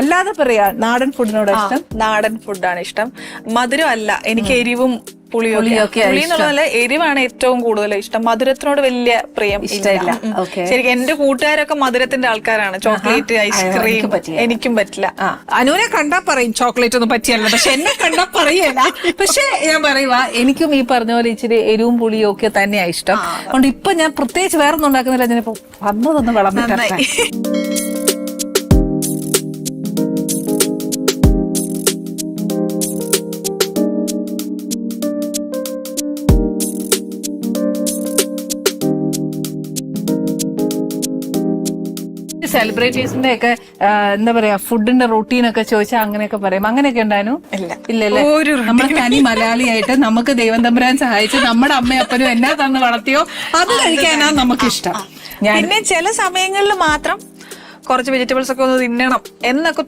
അല്ലാതെ പറയാ നാടൻ ഫുഡിനോട് ഇഷ്ടം. നാടൻ ഫുഡാണ് ഇഷ്ടം. മധുരം അല്ല എനിക്ക് എരിവും പുളിയൊക്കെ പുളി എരിവാണ് ഏറ്റവും കൂടുതൽ ഇഷ്ടം. മധുരത്തിനോട് വലിയ പ്രിയം ഇഷ്ടമില്ല. ശരിക്കും എന്റെ കൂട്ടുകാരൊക്കെ മധുരത്തിന്റെ ആൾക്കാരാണ്. ചോക്ലേറ്റ് ഐസ്ക്രീം എനിക്കും പറ്റില്ല. ആ. അനുവിനെ കണ്ടാ പറയും ചോക്ലേറ്റ് ഒന്നും പറ്റിയല്ല. പക്ഷെ എന്നെ കണ്ടാ പറയല്ല പക്ഷെ ഞാൻ പറയുക എനിക്കും ഈ പറഞ്ഞ പോലെ ഇച്ചിരി എരിവും പുളിയും ഒക്കെ തന്നെയാ ഇഷ്ടം. അതുകൊണ്ട് ഇപ്പൊ ഞാൻ പ്രത്യേകിച്ച് വേറെ ഒന്നും ഉണ്ടാക്കുന്നില്ല. ഞാനിപ്പോ വന്നതൊന്ന് വിളമ്പിട്ടെ സെലിബ്രിറ്റീസിന്റെ ഒക്കെ എന്താ പറയാ ഫുഡിന്റെ റൂട്ടീൻ ഒക്കെ ചോദിച്ചാൽ അങ്ങനെയൊക്കെ പറയും. അങ്ങനെയൊക്കെ ഉണ്ടായിരുന്നു? ഇല്ല. ഇല്ലല്ലേ നമ്മൾ തനി മലയാളിയായിട്ട് നമുക്ക് ദൈവം തമ്പുരാൻ സഹായിച്ച് നമ്മുടെ അമ്മയും അപ്പനും എന്നാ തന്ന് വളർത്തിയോ അത് കഴിക്കാനാ നമുക്ക് ഇഷ്ടം ഞാൻ പിന്നെ ചില സമയങ്ങളിൽ മാത്രം കുറച്ച് വെജിറ്റബിൾസ് ഒക്കെ ഒന്ന് തിന്നണം എന്നൊക്കെ